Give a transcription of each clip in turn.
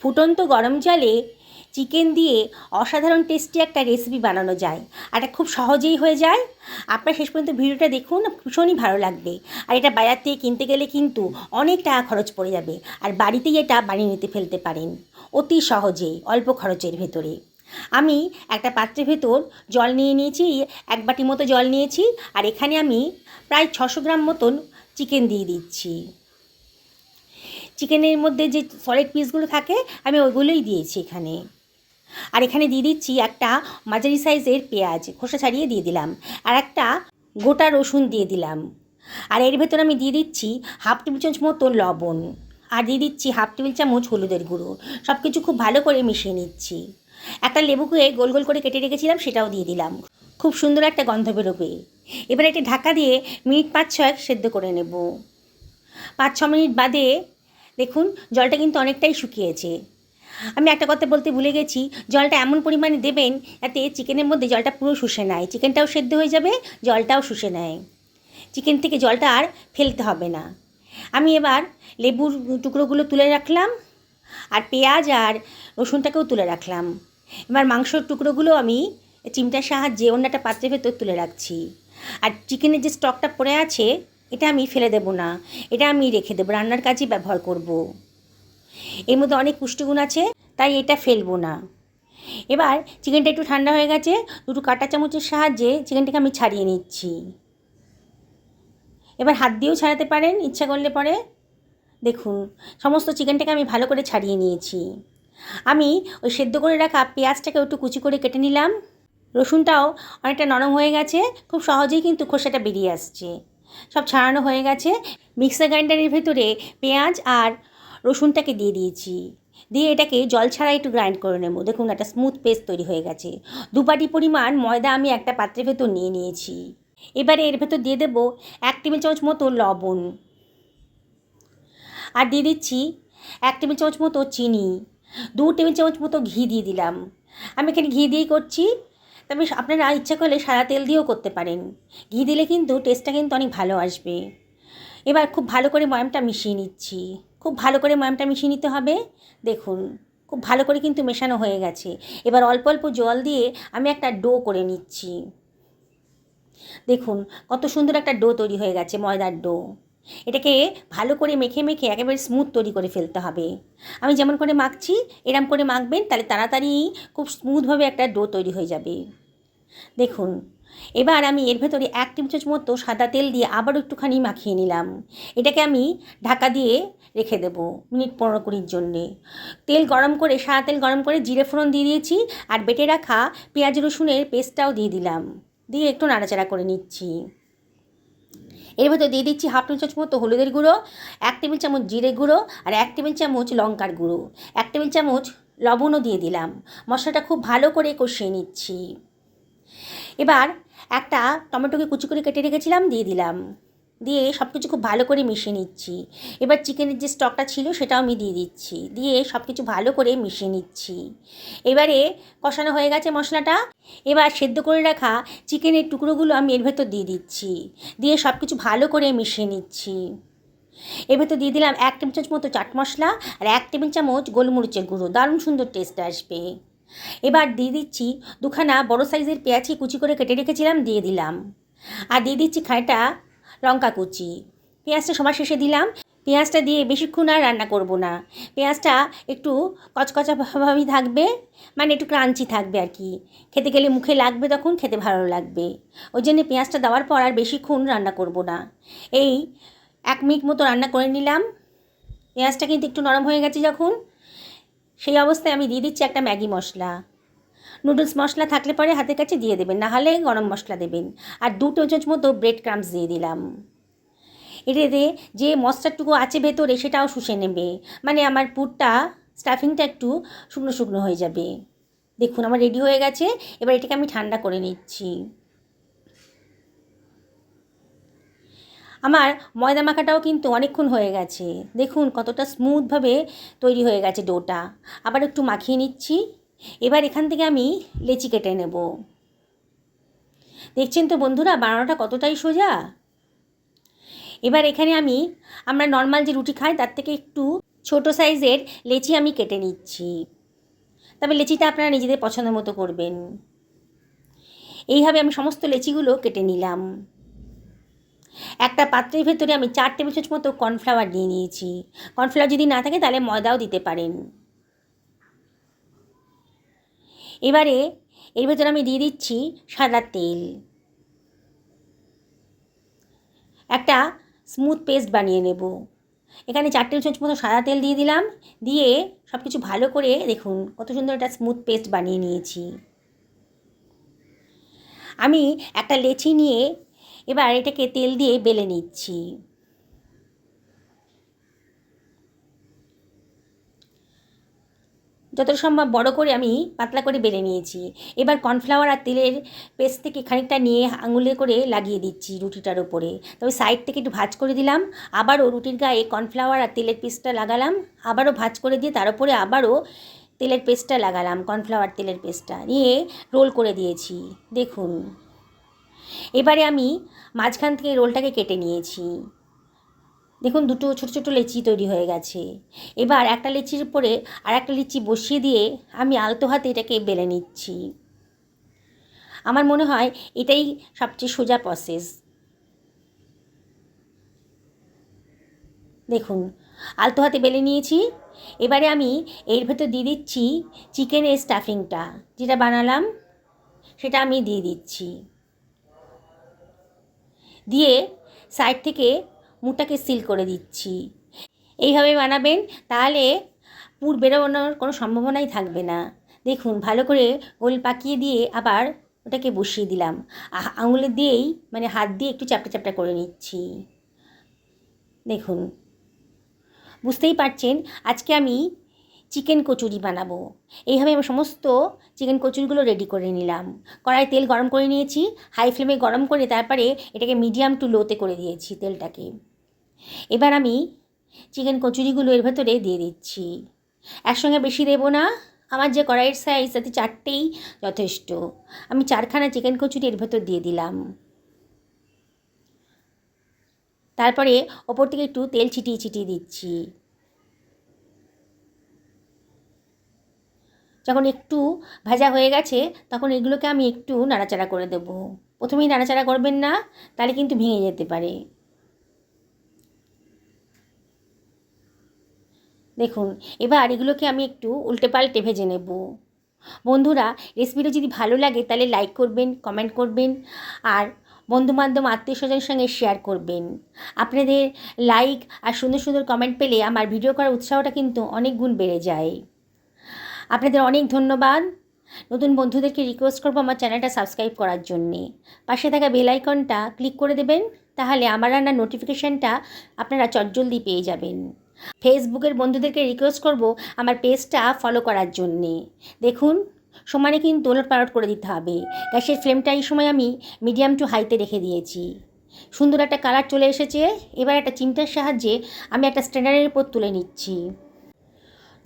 ফুটন্ত গরম জলে চিকেন দিয়ে অসাধারণ টেস্টি একটা রেসিপি বানানো যায়। আর এটা খুব সহজেই হয়ে যায়। আপনার শেষ পর্যন্ত ভিডিওটা দেখুন, ভীষণই ভালো লাগবে। আর এটা বাজার থেকে কিনতে গেলে কিন্তু অনেক টাকা খরচ পড়ে যাবে। আর বাড়িতেই এটা বানিয়ে নিতে ফেলতে পারেন, অতি সহজে, অল্প খরচের ভেতরে। আমি একটা পাত্রের ভেতর জল নিয়ে নিয়েছি, এক বাটি মতো জল নিয়েছি, আর এখানে আমি প্রায় ছশো গ্রাম মতন চিকেন দিয়ে দিচ্ছি। চিকেনের মধ্যে যে সলিড পিসগুলো থাকে, আমি ওইগুলোই দিয়েছি এখানে। আর এখানে দিয়ে দিচ্ছি একটা মাঝারি সাইজের পেঁয়াজ, খোসা ছাড়িয়ে দিয়ে দিলাম। আর একটা গোটা রসুন দিয়ে দিলাম। আর এর ভেতর আমি দিয়ে দিচ্ছি হাফ টেবিল চামচ মতো লবণ। আর দিয়ে দিচ্ছি হাফ টেবিল চামচ হলুদের গুঁড়ো। সব কিছু খুব ভালো করে মিশিয়ে নিচ্ছি। একটা লেবুকে গোল গোল করে কেটে রেখেছিলাম, সেটাও দিয়ে দিলাম। খুব সুন্দর একটা গন্ধ বেরোবে। এবার একটা ঢাকা দিয়ে মিনিট পাঁচ ছয়েক সেদ্ধ করে নেব। পাঁচ ছ মিনিট বাদে দেখুন, জলটা কিন্তু অনেকটাই শুকিয়েছে। আমি একটা কথা বলতে ভুলে গেছি, জলটা এমন পরিমাণে দেবেন যাতে চিকেনের মধ্যে জলটা পুরো শুষে নেয়। চিকেনটাও সেদ্ধ হয়ে যাবে, জলটাও শুষে নেয়। চিকেন থেকে জলটা আর ফেলতে হবে না। আমি এবার লেবুর টুকরোগুলো তুলে রাখলাম আর পেঁয়াজ আর রসুনটাকেও তুলে রাখলাম। এবার মাংসর টুকরোগুলো আমি চিমটার সাহায্যে অন্য একটা পাত্রের ভেতর তুলে রাখছি। আর চিকেনের যে স্টকটা পড়ে আছে এটা আমি ফেলে দেব না, এটা আমি রেখে দেবো, রান্নার কাজে ব্যবহার করব। এর মধ্যে অনেক পুষ্টিগুণ আছে, তাই এটা ফেলব না। এবার চিকেনটা একটু ঠান্ডা হয়ে গেছে, দুটো কাঁটা চামচের সাহায্যে চিকেনটাকে আমি ছাড়িয়ে নিচ্ছি। এবার হাত দিয়েও ছাড়াতে পারেন, ইচ্ছা করলে পরে। দেখুন, সমস্ত চিকেনটাকে আমি ভালো করে ছাড়িয়ে নিয়েছি। আমি ওই সেদ্ধ করে রাখা পেঁয়াজটাকে একটু কুচি করে কেটে নিলাম। রসুনটাও অনেকটা নরম হয়ে গেছে, খুব সহজেই কিন্তু খোসাটা বেরিয়ে আসছে। সব ছাড়ানো হয়ে গেছে। মিক্সার গ্রাইন্ডারের ভেতরে পেঁয়াজ আর রসুনটাকে দিয়ে দিয়েছি। দিয়ে এটাকে জল ছাড়া একটু গ্রাইন্ড করে নেব। দেখুন, একটা স্মুথ পেস্ট তৈরি হয়ে গেছে। দুপাটি পরিমাণ ময়দা আমি একটা পাত্রের ভেতর নিয়ে নিয়েছি। এবারে এর ভেতর দিয়ে দেবো এক টেবিল চামচ মতো লবণ। আর দিয়ে দিচ্ছি এক টেবিল চামচ মতো চিনি। দু টেবিল চামচ মতো ঘি দিয়ে দিলাম। আমি এখানে ঘি দিয়েই করছি। তবে আপনারা ইচ্ছা করলে সাদা তেল দিয়েও করতে পারেন। ঘি দিলে কিন্তু টেস্টটা কিন্তু অনেক ভালো আসবে। এবার খুব ভালো করে ময়ামটা মিশিয়ে নিচ্ছি। খুব ভালো করে ময়ামটা মিশিয়ে নিতে হবে। দেখুন, খুব ভালো করে কিন্তু মেশানো হয়ে গেছে। এবার অল্প অল্প জল দিয়ে আমি একটা ডো করে নিচ্ছি। দেখুন, কত সুন্দর একটা ডো তৈরি হয়ে গেছে, ময়দার ডো। এটাকে ভালো করে মেখে মেখে একেবারে স্মুথ তৈরি করে ফেলতে হবে। আমি যেমন করে মাখছি, এরম করে মাখবেন, তাহলে তাড়াতাড়ি খুব স্মুথভাবে একটা ডো তৈরি হয়ে যাবে। দেখুন, এবার আমি এর ভেতরে এক চামচ মতো সাদা তেল দিয়ে আবারও একটুখানি মাখিয়ে নিলাম। এটাকে আমি ঢাকা দিয়ে রেখে দেব মিনিট পনেরো কুড়ির জন্যে। তেল গরম করে, সাদা তেল গরম করে জিরে ফোড়ন দিয়ে দিয়েছি আর বেটে রাখা পেঁয়াজ রসুনের পেস্টটাও দিয়ে দিলাম। দিয়ে একটু নাড়াচাড়া করে নিচ্ছি। এর ভেতর দিয়ে দিচ্ছি হাফ টেবিল চামচ মতো হলুদের গুঁড়ো, এক টেবিল চামচ জিরে গুঁড়ো আর এক টেবিল চামচ লঙ্কার গুঁড়ো। এক টেবিল চামচ লবণও দিয়ে দিলাম। মশলাটা খুব ভালো করে কষিয়ে নিচ্ছি। এবার একটা টমেটোকে কুচি করে কেটে রেখেছিলাম, দিয়ে দিলাম। দিয়ে সব কিছু খুব ভালো করে মিশিয়ে নিচ্ছি। এবার চিকেনের যে স্টকটা ছিল সেটাও আমি দিয়ে দিচ্ছি। দিয়ে সব কিছু ভালো করে মিশিয়ে নিচ্ছি। এবারে কষানো হয়ে গেছে মশলাটা। এবার সেদ্ধ করে রাখা চিকেনের টুকরোগুলো আমি এর ভেতর দিয়ে দিচ্ছি। দিয়ে সব কিছু ভালো করে মিশিয়ে নিচ্ছি। এর ভেতর দিয়ে দিলাম এক টেবিল চামচ মতো চাট মশলা আর এক টেবিল চামচ গোলমরিচের গুঁড়ো। দারুণ সুন্দর টেস্ট আসবে। এবার দিয়ে দিচ্ছি দুখানা বড় সাইজের পেঁয়াজি কুচি করে কেটে রেখেছিলাম, দিয়ে দিলাম। আর দিয়ে দিচ্ছি খাঁটা লঙ্কা কুচি। পেঁয়াজটা সবার শেষে দিলাম। পেঁয়াজটা দিয়ে বেশিক্ষণ আর রান্না করব না। পেঁয়াজটা একটু কচকচাভাবেই থাকবে মানে একটু ক্রাঞ্চি থাকবে আর কি। খেতে গেলে মুখে লাগবে তখন, খেতে ভালো লাগবে। ওই জন্য পেঁয়াজটা দেওয়ার পর আর বেশিক্ষণ রান্না করব না। এই এক মিনিট মতো রান্না করে নিলাম। পেঁয়াজটা কিন্তু একটু নরম হয়ে গেছে যখন। সেই অবস্থায় আমি দিয়ে দিচ্ছি একটা ম্যাগি মশলা। নুডলস মশলা থাকলে পরে হাতের কাছে দিয়ে দেবেন না হলে গরম মশলা দেবেন। আর দু চামচ মতো ব্রেড ক্রামস দিয়ে দিলাম। এটাতে যে মশলাটুকু আছে ভেতরে সেটাও শুষে নেবে। মানে আমার পুরটা, স্টাফিংটা একটু শুকনো শুকনো হয়ে যাবে। দেখুন, আমার রেডি হয়ে গেছে। এবার এটাকে আমি ঠান্ডা করে নিচ্ছি। আমার ময়দা মাখাটাও কিন্তু অনেকক্ষণ হয়ে গেছে। দেখুন কতটা স্মুথভাবে তৈরি হয়ে গেছে ডোটা। আবার একটু মাখিয়ে নিচ্ছি। এবার এখান থেকে আমি লেচি কেটে নেব। দেখছেন তো বন্ধুরা, বানানোটা কতটাই সোজা? এবার এখানে আমি, আমরা নর্মাল যে রুটি খাই, তার থেকে একটু ছোট সাইজের লেচি আমি কেটে নিচ্ছি। তবে লেচিটা আপনারা নিজেদের পছন্দ মতো করবেন। এইভাবে আমি সমস্ত লেচিগুলো কেটে নিলাম। একটা পাত্রের ভেতরে আমি চার টেবিল চামচ মতো কর্নফ্লাওয়ার দিয়ে নিয়েছি। কর্নফ্লাওয়ার যদি না থাকে, তাহলে ময়দাও দিতে পারেন। এবারে এর ভেতরে আমি দিয়ে দিচ্ছি সাদা তেল। একটা স্মুথ পেস্ট বানিয়ে নেব। এখানে চার টেবিল চামচ মতো সাদা তেল দিয়ে দিলাম। দিয়ে সব কিছু ভালো করে দেখুন, কত সুন্দর একটা স্মুথ পেস্ট বানিয়ে নিয়েছি। আমি একটা লেচি নিয়ে এবার এটাকে তেল দিয়ে বেলে নিচ্ছি। যত সম্ভব বড় করে আমি পাতলা করে বেলে নিয়েছি। এবার কর্নফ্লাওয়ার আর তেলের পেস্ট থেকে খানিকটা নিয়ে আঙুলে করে লাগিয়ে দিচ্ছি রুটিটার ওপরে তবে সাইড থেকে একটু ভাজ করে দিলাম, আবারও রুটির গায়ে কর্নফ্লাওয়ার আর তেলের পেস্টটা লাগালাম, আবারও ভাজ করে দিয়ে তার উপরে আবারও তেলের পেস্টটা লাগালাম, কর্নফ্লাওয়ার তেলের পেস্টটা নিয়ে রোল করে দিয়েছি। দেখুন। এবারে আমি মাঝখান থেকে রোলটাকে কেটে নিয়েছি। দেখুন, দুটো ছোটো ছোটো লেচি তৈরি হয়ে গেছে। এবার একটা লেচির উপরে আর একটা লিচি বসিয়ে দিয়ে আমি আলতো হাতে এটাকে বেলে নিচ্ছি। আমার মনে হয় এটাই সবচেয়ে সোজা প্রসেস দেখুন, আলতো হাতে বেলে নিয়েছি। এবারে আমি এর ভেতর দিয়ে দিচ্ছি চিকেনের স্টাফিংটা যেটা বানালাম, সেটা আমি দিয়ে দিচ্ছি। দিয়ে সাইড থেকে মুখটাকে সিল করে দিচ্ছি। এইভাবে বানাবেন, তাহলে পুর বেরোনোর কোনো সম্ভাবনাই থাকবে না। দেখুন, ভালো করে গোল পাকিয়ে দিয়ে আবার ওটাকে বসিয়ে দিলাম। আঙুলে দিয়েই মানে হাত দিয়ে একটু চ্যাপটা চ্যাপটা করে নিচ্ছি। দেখুন, বুঝতেই পারছেন? আজকে আমি চিকেন কচুরি বানাবো। এইভাবে আমি সমস্ত চিকেন কচুরিগুলো রেডি করে নিলাম। কড়াই তেল গরম করে নিয়েছি হাই ফ্লেমে গরম করে তারপরে এটাকে মিডিয়াম টু লোতে করে দিয়েছি তেলটাকে। এবার আমি চিকেন কচুরিগুলো এর ভেতরে দিয়ে দিচ্ছি। একসঙ্গে বেশি দেবো না, আমার যে কড়াইয়ের সাইজ তাতে চারটেই যথেষ্ট। আমি চারখানা চিকেন কচুরি এর ভেতর দিয়ে দিলাম। তারপরে ওপর থেকে একটু তেল ছিটিয়ে ছিটিয়ে দিচ্ছি। যখন একটু ভাজা হয়ে গেছে, তখন এগুলোকে আমি একটু নাড়াচাড়া করে দেব। প্রথমেই নাড়াচাড়া করবেন না, তাহলে কিন্তু ভেঙে যেতে পারে। দেখুন, এবার এগুলোকে আমি একটু উল্টে পাল্টে ভেজে নেব। বন্ধুরা, রেসিপিটা যদি ভালো লাগে, তাহলে লাইক করবেন কমেন্ট করবেন, আর বন্ধুবান্ধব আত্মীয় স্বজনের সঙ্গে শেয়ার করবেন। আপনাদের লাইক আর সুন্দর সুন্দর কমেন্ট পেলে আমার ভিডিও করার উৎসাহটা কিন্তু অনেক গুণ বেড়ে যায়। আপনাদের অনেক ধন্যবাদ। নতুন বন্ধুদেরকে রিকোয়েস্ট করব আমার চ্যানেলটা সাবস্ক্রাইব করার জন্যে। পাশে থাকা বেল আইকনটা ক্লিক করে দেবেন, তাহলে আমার রান্নার নোটিফিকেশানটা আপনারা চটজলদি পেয়ে যাবেন। ফেসবুকের বন্ধুদেরকে রিকোয়েস্ট করব আমার পেজটা ফলো করার জন্যে। দেখুন, সমানে কিন্তু ওলট পালট করে দিতে হবে। গ্যাসের ফ্লেমটা এই সময় আমি মিডিয়াম টু হাইতে রেখে দিয়েছি। সুন্দর একটা কালার চলে এসেছে। এবার একটা চিমটার সাহায্যে আমি একটা স্ট্যান্ডার্ডের উপর তুলে নিচ্ছি।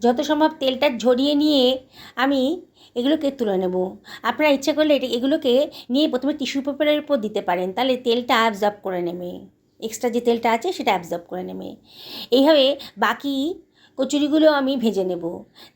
যত সম্ভব তেলটা ঝরিয়ে নিয়ে আমি এগুলোকে তুলে নেব। আপনারা ইচ্ছা করলে এগুলোকে নিয়ে প্রথমে টিস্যু পেপারের উপর দিতে পারেন, তাহলে তেলটা অ্যাবজর্ব করে নেবে। এক্সট্রা যে তেলটা আছে সেটা অ্যাবজর্ব করে নেবে। এইভাবে বাকি কচুরিগুলো আমি ভেজে নেব।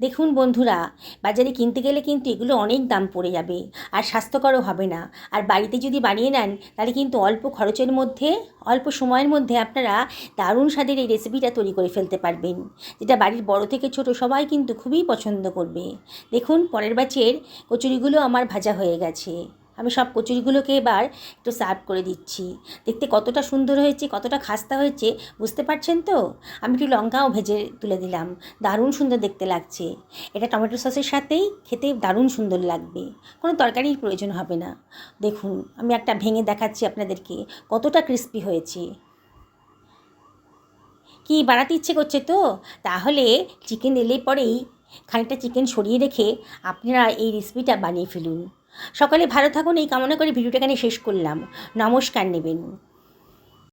দেখুন বন্ধুরা, বাজারে কিনতে গেলে কিন্তু এগুলো অনেক দাম পড়ে যাবে আর স্বাস্থ্যকরও হবে না। আর বাড়িতে যদি বানিয়ে নেন, তাহলে কিন্তু অল্প খরচের মধ্যে, অল্প সময়ের মধ্যে আপনারা দারুণ স্বাদের এই রেসিপিটা তৈরি করে ফেলতে পারবেন, যেটা বাড়ির বড় থেকে ছোট সবাই কিন্তু খুবই পছন্দ করবে। দেখুন, পরের ব্যাচের কচুরিগুলো আমার ভাজা হয়ে গেছে। আমি সব কচুরিগুলোকে এবার একটু সার্ভ করে দিচ্ছি। দেখতে কতটা সুন্দর হয়েছে, কতটা খাস্তা হয়েছে, বুঝতে পারছেন তো? আমি একটু লঙ্কাও ভেজে তুলে দিলাম। দারুণ সুন্দর দেখতে লাগছে। এটা টমেটো সসের সাথেই খেতে দারুণ সুন্দর লাগবে। কোনো তরকারির প্রয়োজন হবে না। দেখুন, আমি একটা ভেঙে দেখাচ্ছি আপনাদেরকে, কতটা ক্রিস্পি হয়েছে। কি বানাতে ইচ্ছে করছে তো? তাহলে চিকেন এলে পরেই খানিকটা চিকেন সরিয়ে রেখে আপনারা এই রেসিপিটা বানিয়ে ফেলুন। সকালে ভালো থাকুন এই কামনা করে ভিডিওটা এখানে শেষ করলাম। নমস্কার নেবেন।